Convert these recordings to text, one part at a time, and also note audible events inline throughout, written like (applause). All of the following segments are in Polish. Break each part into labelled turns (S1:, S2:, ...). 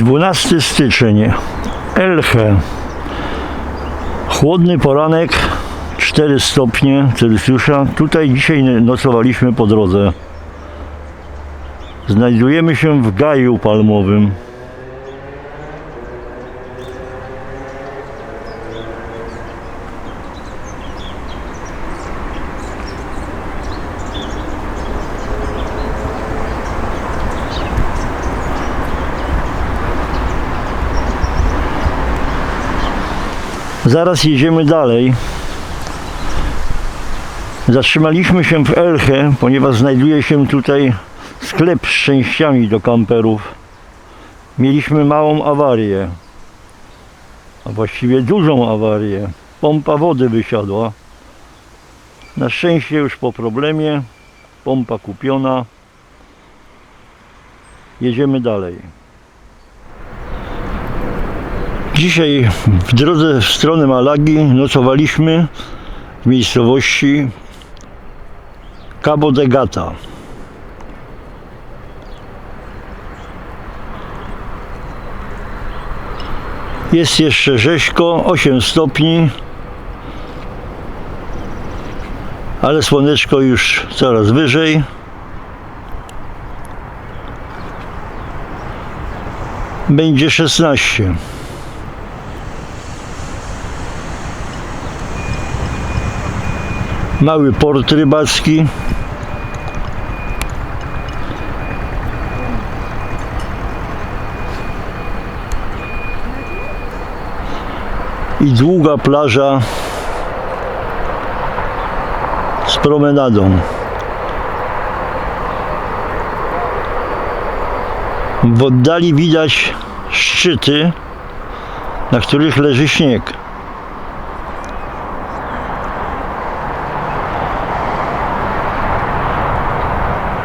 S1: 12 styczeń. Elche. Chłodny poranek, 4 stopnie Celsjusza. Tutaj dzisiaj nocowaliśmy po drodze. Znajdujemy się w gaju palmowym. Zaraz jedziemy dalej. Zatrzymaliśmy się w Elche, ponieważ znajduje się tutaj sklep z częściami do kamperów. Mieliśmy małą awarię, a właściwie dużą awarię. Pompa wody wysiadła. Na szczęście już po problemie, pompa kupiona. Jedziemy dalej. Dzisiaj w drodze w stronę Malagi nocowaliśmy w miejscowości Cabo de Gata. Jest jeszcze rzeźko, 8 stopni, ale słoneczko już coraz wyżej. Będzie 16. mały port rybacki. I długa plaża z promenadą. W oddali widać szczyty, na których leży śnieg.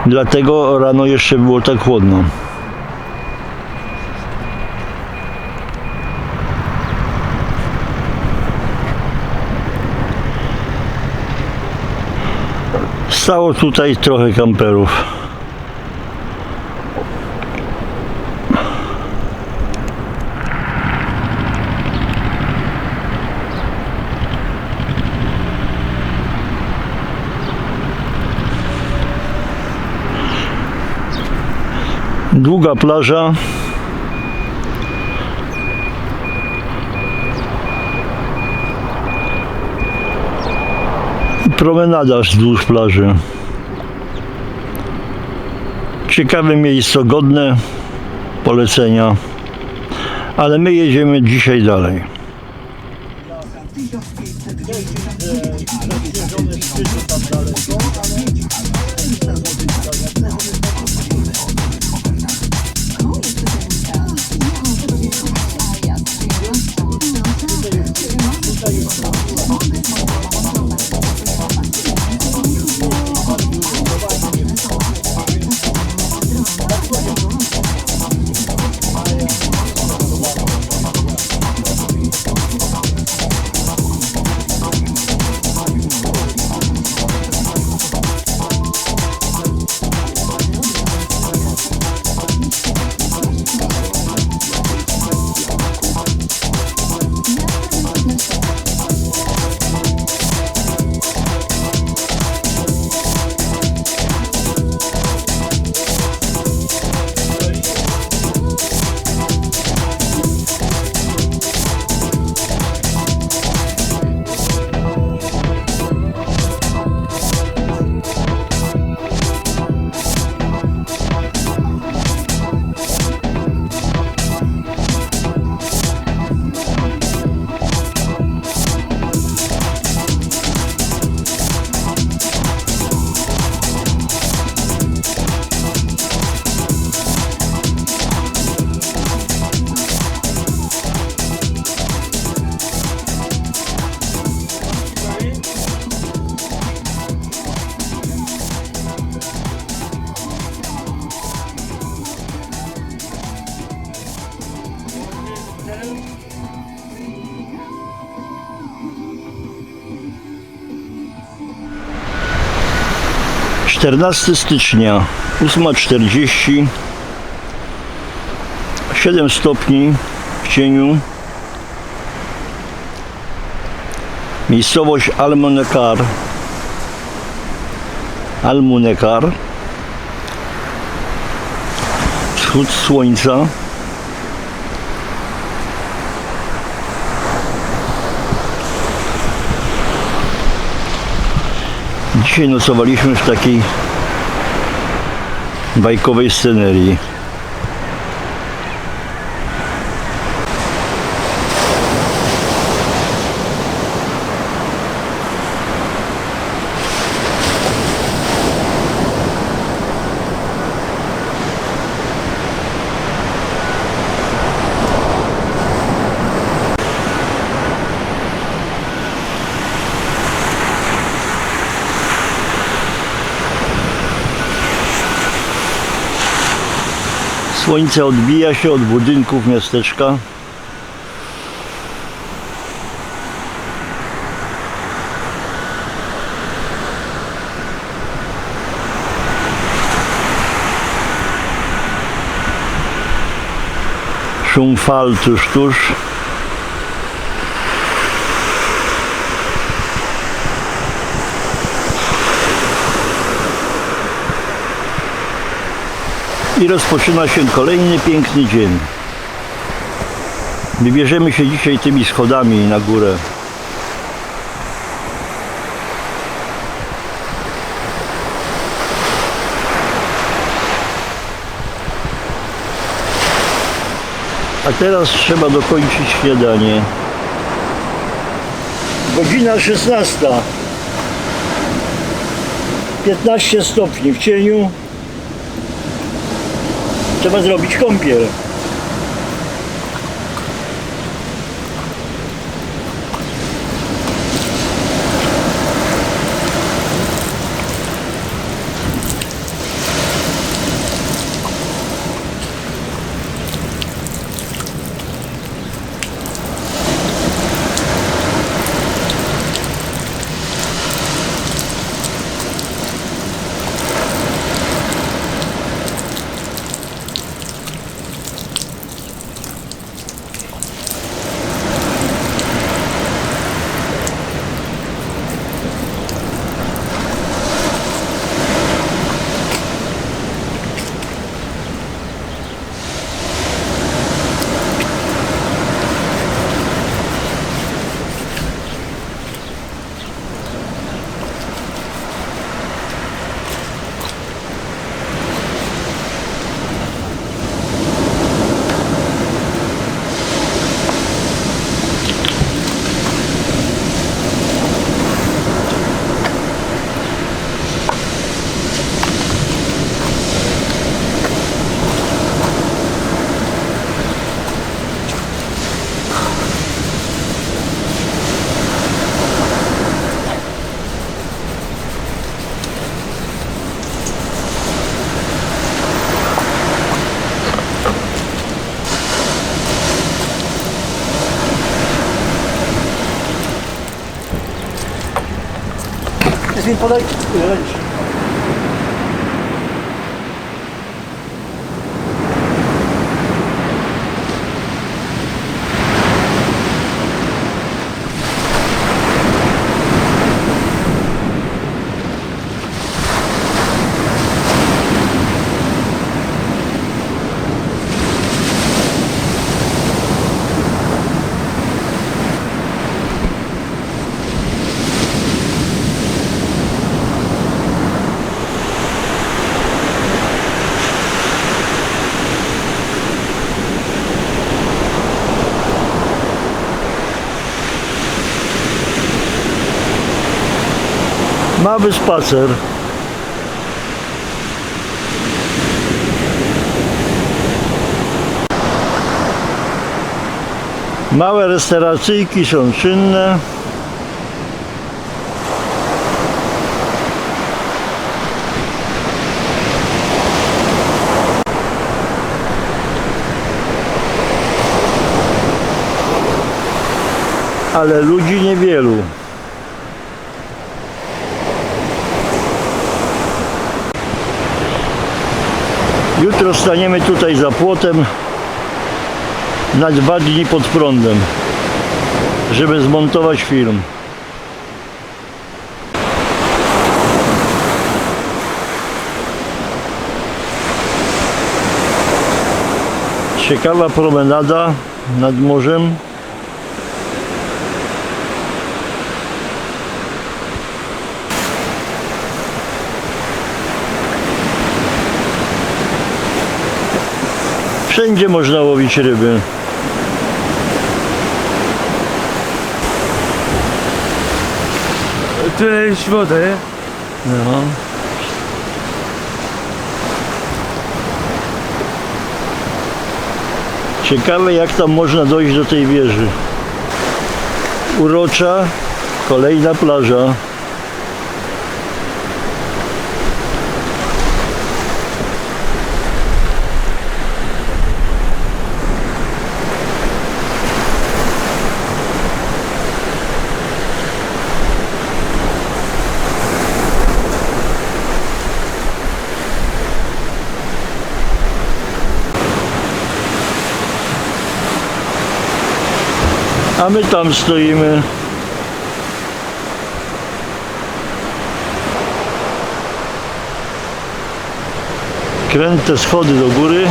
S1: Dlatego rano jeszcze było tak chłodno. Stało tutaj trochę kamperów. Długa plaża. Promenada wzdłuż plaży. Ciekawe miejsce, godne polecenia. Ale my jedziemy dzisiaj dalej. 14 stycznia, 8.40, 7 stopni w cieniu. Miejscowość Almunekar. Almunekar. Wschód słońca. Dzisiaj nocowaliśmy w takiej bajkowej scenerii. Słońce odbija się od budynków miasteczka. Szum fal tuż, tuż. I rozpoczyna się kolejny piękny dzień. Wybierzemy się dzisiaj tymi schodami na górę. A teraz trzeba dokończyć śniadanie. Godzina 16. 15 stopni w cieniu. Trzeba zrobić kąpiel. Bizim kadar öğrenci. Mały spacer. Małe restauracyjki są czynne. Ale ludzi niewielu. Jutro staniemy tutaj za płotem na dwa dni pod prądem, żeby zmontować film. Ciekawa promenada nad morzem. Wszędzie można łowić ryby.
S2: Tyle jest wody.
S1: No. Ciekawe jak tam można dojść do tej wieży. Urocza, kolejna plaża. A my tam stoimy. Kręte schody do góry.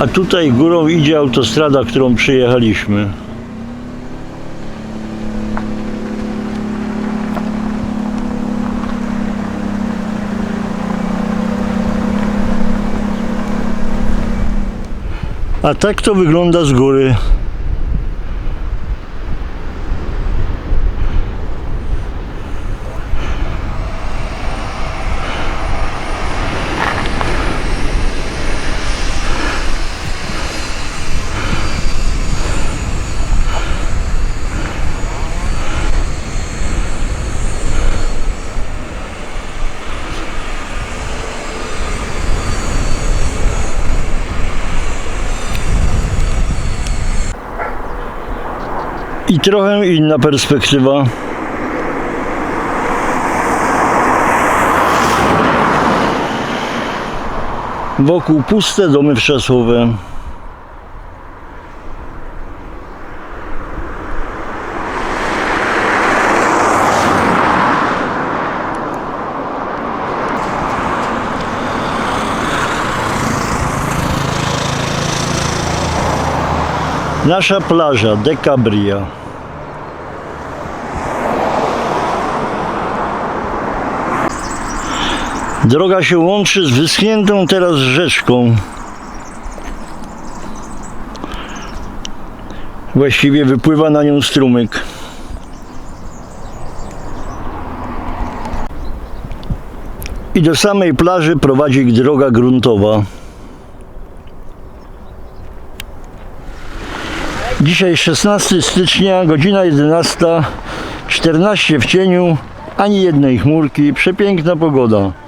S1: A tutaj górą idzie autostrada, którą przyjechaliśmy. A tak to wygląda z góry. I trochę inna perspektywa. Wokół puste domy wczasłowe. Nasza plaża Decabria. Droga się łączy z wyschniętą teraz rzeczką. Właściwie wypływa na nią strumyk. I do samej plaży prowadzi droga gruntowa. Dzisiaj 16 stycznia, godzina 11, 14 w cieniu, ani jednej chmurki, przepiękna pogoda.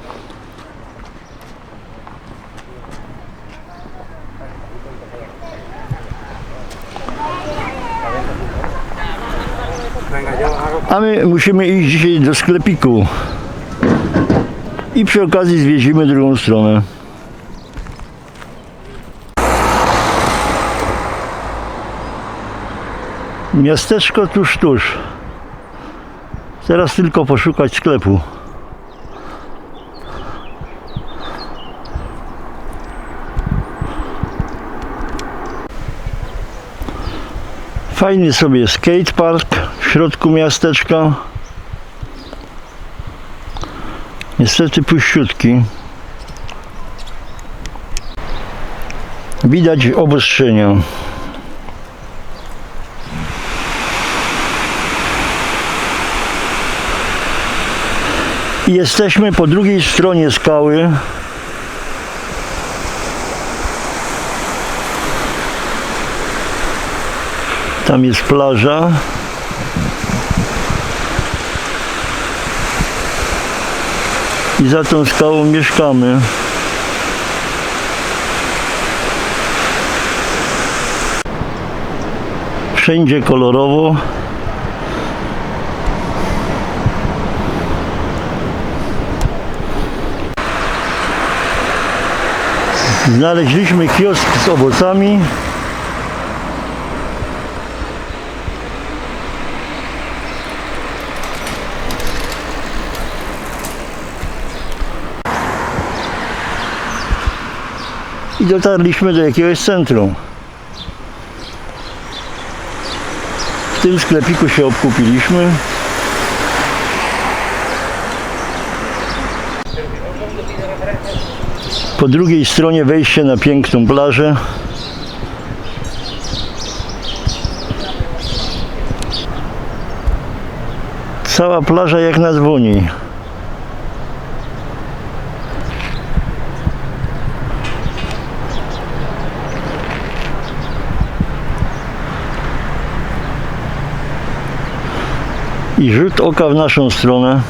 S1: A my musimy iść dzisiaj do sklepiku. I przy okazji zwiedzimy drugą stronę. Miasteczko tuż, tuż. Teraz tylko poszukać sklepu. Fajny sobie skatepark w środku miasteczka. Niestety puściutki. Widać obostrzenia. Jesteśmy po drugiej stronie skały. Tam jest plaża. I za tą skałą mieszkamy. Wszędzie kolorowo. Znaleźliśmy kiosk z owocami. I dotarliśmy do jakiegoś centrum. W tym sklepiku się obkupiliśmy. Po drugiej stronie wejście na piękną plażę. Cała plaża jak na dzwoni. I rzut oka w naszą stronę.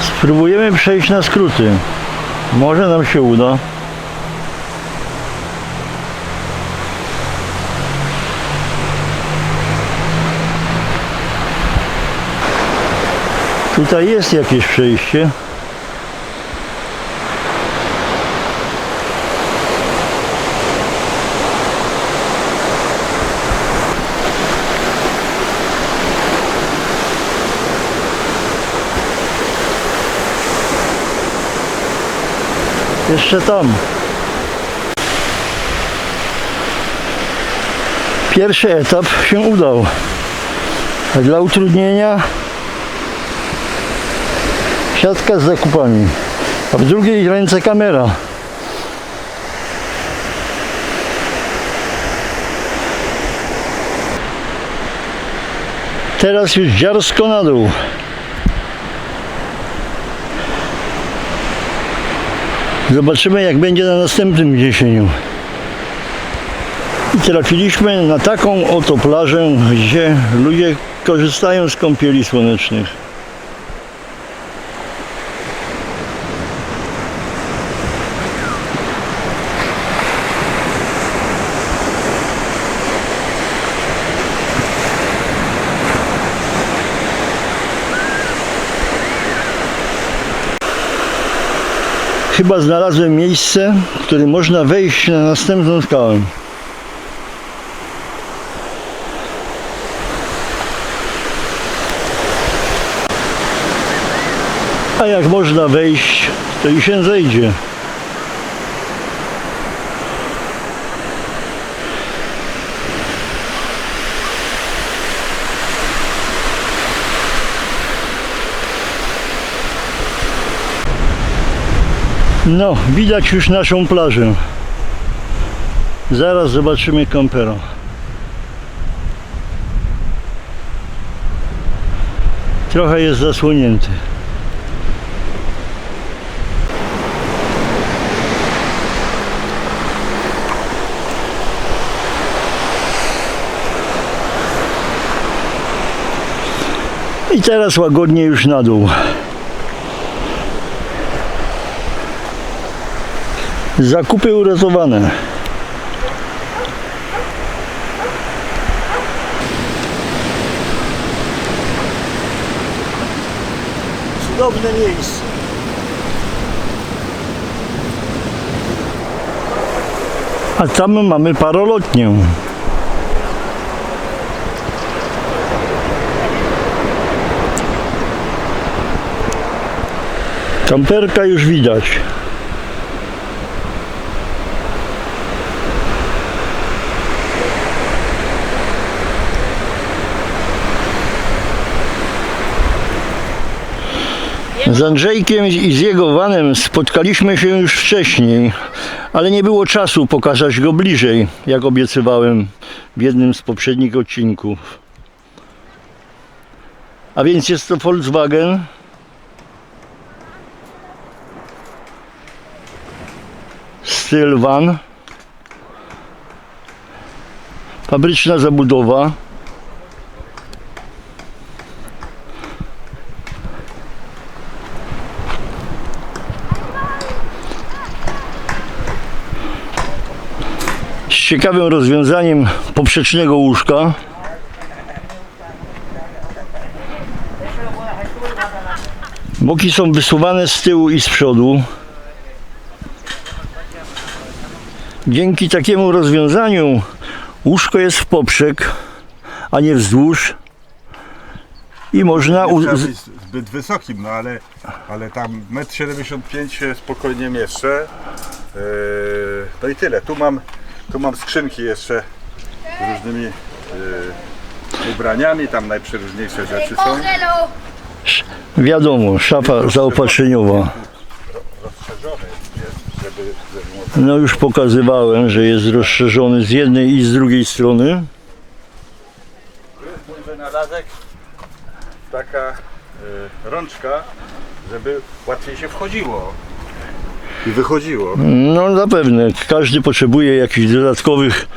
S1: Spróbujemy przejść na skróty. Może nam się uda. Tutaj jest jakieś przejście. Jeszcze tam. Pierwszy etap się udał. A dla utrudnienia siatka z zakupami, a w drugiej ręce kamera. Teraz już dziarsko na dół. Zobaczymy jak będzie na następnym wniesieniu. I trafiliśmy na taką oto plażę, gdzie ludzie korzystają z kąpieli słonecznych. Chyba znalazłem miejsce, w którym można wejść na następną skałę. A jak można wejść, to i się zejdzie. No, widać już naszą plażę. Zaraz zobaczymy kampera. Trochę jest zasłonięty. I teraz łagodnie już na dół. Zakupy uratowane. Cudowne miejsce. A tam mamy parolotnię. Kamperka już widać. Z Andrzejkiem i z jego vanem spotkaliśmy się już wcześniej, ale nie było czasu pokazać go bliżej, jak obiecywałem w jednym z poprzednich odcinków. A więc jest to Volkswagen styl van. Fabryczna zabudowa. Ciekawym rozwiązaniem poprzecznego łóżka. Boki są wysuwane z tyłu i z przodu. Dzięki takiemu rozwiązaniu łóżko jest w poprzek, a nie wzdłuż. I można.
S2: Nie trzeba być zbyt wysokim, no ale, ale tam 1,75 m się spokojnie mieszczę. Yy, no i tyle. Tu mam, tu mam skrzynki jeszcze z różnymi yy, ubraniami, tam najprzeróżniejsze rzeczy są.
S1: Wiadomo, szafa zaopatrzeniowa.
S2: Rozszerzony jest, żeby, żeby
S1: No już pokazywałem, że jest rozszerzony z jednej i z drugiej strony.
S2: Tu jest mój wynalazek, taka y, rączka, żeby łatwiej się wchodziło i wychodziło.
S1: No zapewne, każdy potrzebuje jakichś dodatkowych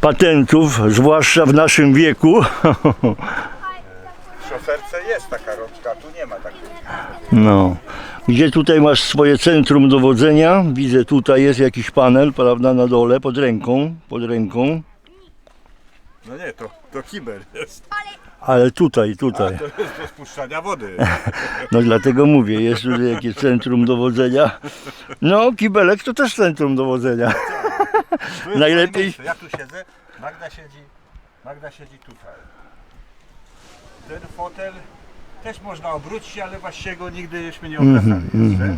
S1: patentów, zwłaszcza w naszym wieku.
S2: W szoferce jest taka rączka, tu nie ma takiej.
S1: No. Gdzie tutaj masz swoje centrum dowodzenia? Widzę tutaj jest jakiś panel, prawda, na dole, pod ręką, pod ręką.
S2: No nie, to, to kibel jest.
S1: Ale tutaj,
S2: A
S1: tutaj.
S2: to jest do spuszczania wody. (laughs)
S1: No dlatego mówię, jest tutaj jakieś centrum dowodzenia. No, kibelek to też centrum dowodzenia.
S2: Tu jest (laughs)
S1: Najlepiej-
S2: moje miejsce. Ja tu siedzę, Magda siedzi, Magda siedzi tutaj. Ten fotel też można obrócić, ale właściwie go nigdy żeśmy nie obracali jeszcze.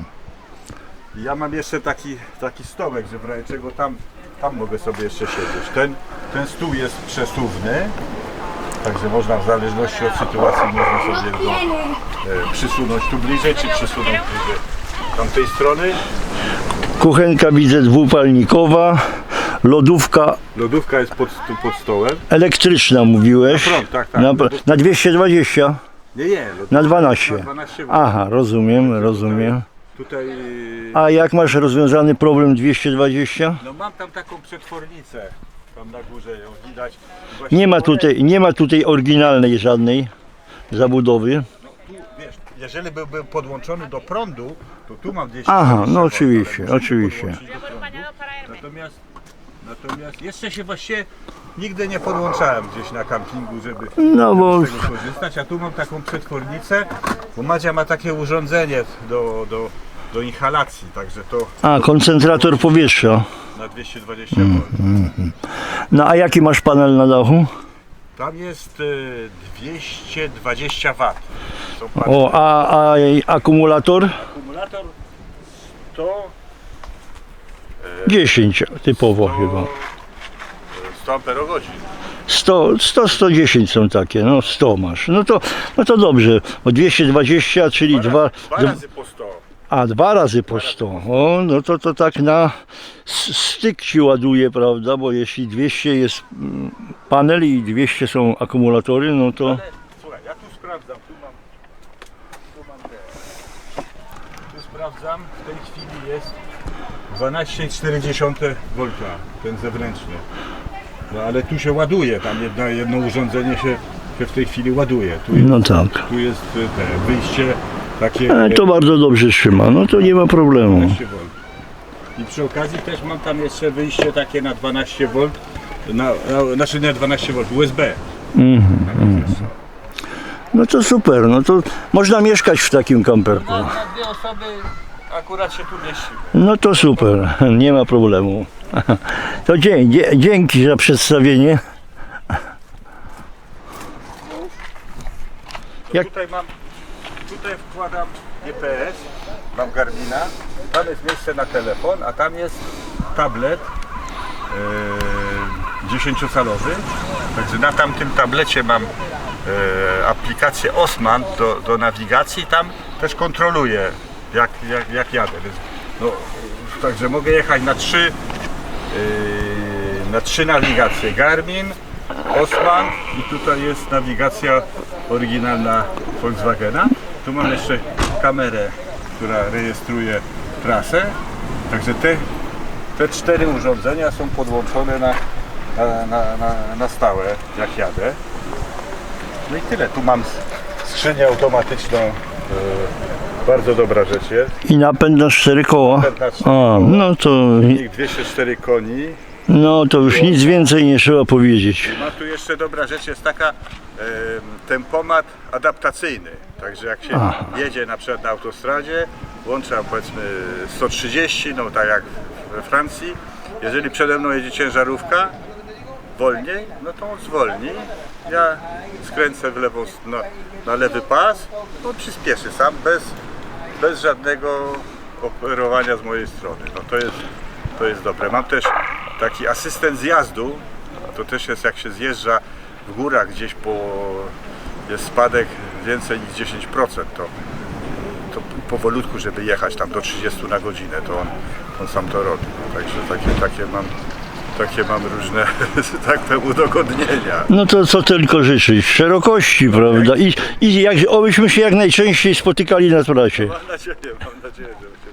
S2: I Ja mam jeszcze taki, taki stołek, że w razie czego tam, tam mogę sobie jeszcze siedzieć. Ten, ten stół jest przesuwny, także można w zależności od sytuacji można sobie go e, przysunąć tu bliżej, czy przysunąć bliżej tamtej strony.
S1: Kuchenka widzę dwupalnikowa, lodówka
S2: Lodówka jest pod, tu pod stołem.
S1: elektryczna mówiłeś.
S2: Na prąd, tak, tak.
S1: Na, na 220,
S2: Nie, nie. lodówka
S1: na 12.
S2: Na 12 V.
S1: Aha, rozumiem, rozumiem.
S2: Tutaj yy,
S1: A jak masz rozwiązany problem 220?
S2: no mam tam taką przetwornicę. Tam na górze ją widać.
S1: Nie ma tutaj, nie ma tutaj oryginalnej żadnej zabudowy.
S2: No, tu, wiesz, jeżeli by był podłączony do prądu, to tu mam 200
S1: Aha, no oczywiście, oczywiście.
S2: podłączyć do prądu. Natomiast, natomiast jeszcze się właściwie nigdy nie podłączałem gdzieś na kampingu, żeby
S1: No bo
S2: z tego korzystać, a tu mam taką przetwornicę, bo Madzia ma takie urządzenie do, do, do inhalacji, także to
S1: a koncentrator powietrza.
S2: Na 220 V.
S1: No a jaki masz panel na dachu?
S2: Tam jest y, 220 W. Są panele.
S1: O, a, a akumulator?
S2: Akumulator 100,
S1: 10 typowo
S2: 100,
S1: chyba.
S2: 100 amperogodzin.
S1: 100, 100, 110 są takie, no 100 masz. No to, no to dobrze, bo 220, czyli dwa,
S2: Dwa
S1: dwa
S2: razy po 100.
S1: a dwa razy po 100. O, no to to tak na styk ci ładuje, prawda, bo jeśli 200 jest mm, panel i 200 są akumulatory, no to
S2: Ale słuchaj, ja tu sprawdzam, tu mam, tu mam te. Tu sprawdzam, w tej chwili jest 12,4 V, ten zewnętrzny. No ale tu się ładuje, tam jedno, jedno urządzenie się, się w tej chwili ładuje. Tu jest,
S1: no tak.
S2: tu jest y, te wyjście takie
S1: E, to bardzo dobrze trzyma, no to nie ma problemu.
S2: 12 V. I przy okazji też mam tam jeszcze wyjście takie na 12 V, na, na, znaczy nie 12 V, USB.
S1: No to super, no to można mieszkać w takim kamperku.
S2: Na, na dwie osoby akurat się tu mieści.
S1: No to super, (laughs) nie ma problemu. (laughs) To dzie- dzie- dzięki za przedstawienie. Jak-
S2: Tutaj mam, tutaj wkładam GPS, mam Garmina, tam jest miejsce na telefon, a tam jest tablet yy, 10-calowy. Także na tamtym tablecie mam e, aplikację Osman do, do nawigacji, tam też kontroluję jak, jak, jak jadę. Więc, no, także mogę jechać na trzy, yy, na trzy nawigacje. Garmin, Osman i tutaj jest nawigacja oryginalna Volkswagena. Tu mam jeszcze kamerę, która rejestruje trasę. Także te, te cztery urządzenia są podłączone na, na, na, na, na stałe, jak jadę. No i tyle. Tu mam skrzynię automatyczną. e, bardzo dobra rzecz jest.
S1: I napęd na cztery koła.
S2: Napęd na cztery
S1: A, no to,
S2: Ich 204 koni.
S1: No to już nic więcej nie trzeba powiedzieć.
S2: No tu jeszcze dobra rzecz jest taka, em, tempomat adaptacyjny. Także jak się jedzie na przykład na autostradzie, włącza powiedzmy 130, no tak jak we Francji. Jeżeli przede mną jedzie ciężarówka, wolniej, no to on zwolni. Ja skręcę w lewą, na, na lewy pas, on przyspieszy sam, bez, bez żadnego operowania z mojej strony. No to jest, to jest dobre. Mam też taki asystent zjazdu, to też jest jak się zjeżdża w górach gdzieś po jest spadek więcej niż 10%, to, to powolutku, żeby jechać tam do 30 na godzinę, to on, on sam to robi. Także takie, takie mam takie mam różne, (laughs) tak powiem, udogodnienia.
S1: No to co tylko życzyć, szerokości, prawda? I, i jak, obyśmy się jak najczęściej spotykali na trasie.
S2: Mam nadzieję, mam nadzieję, że.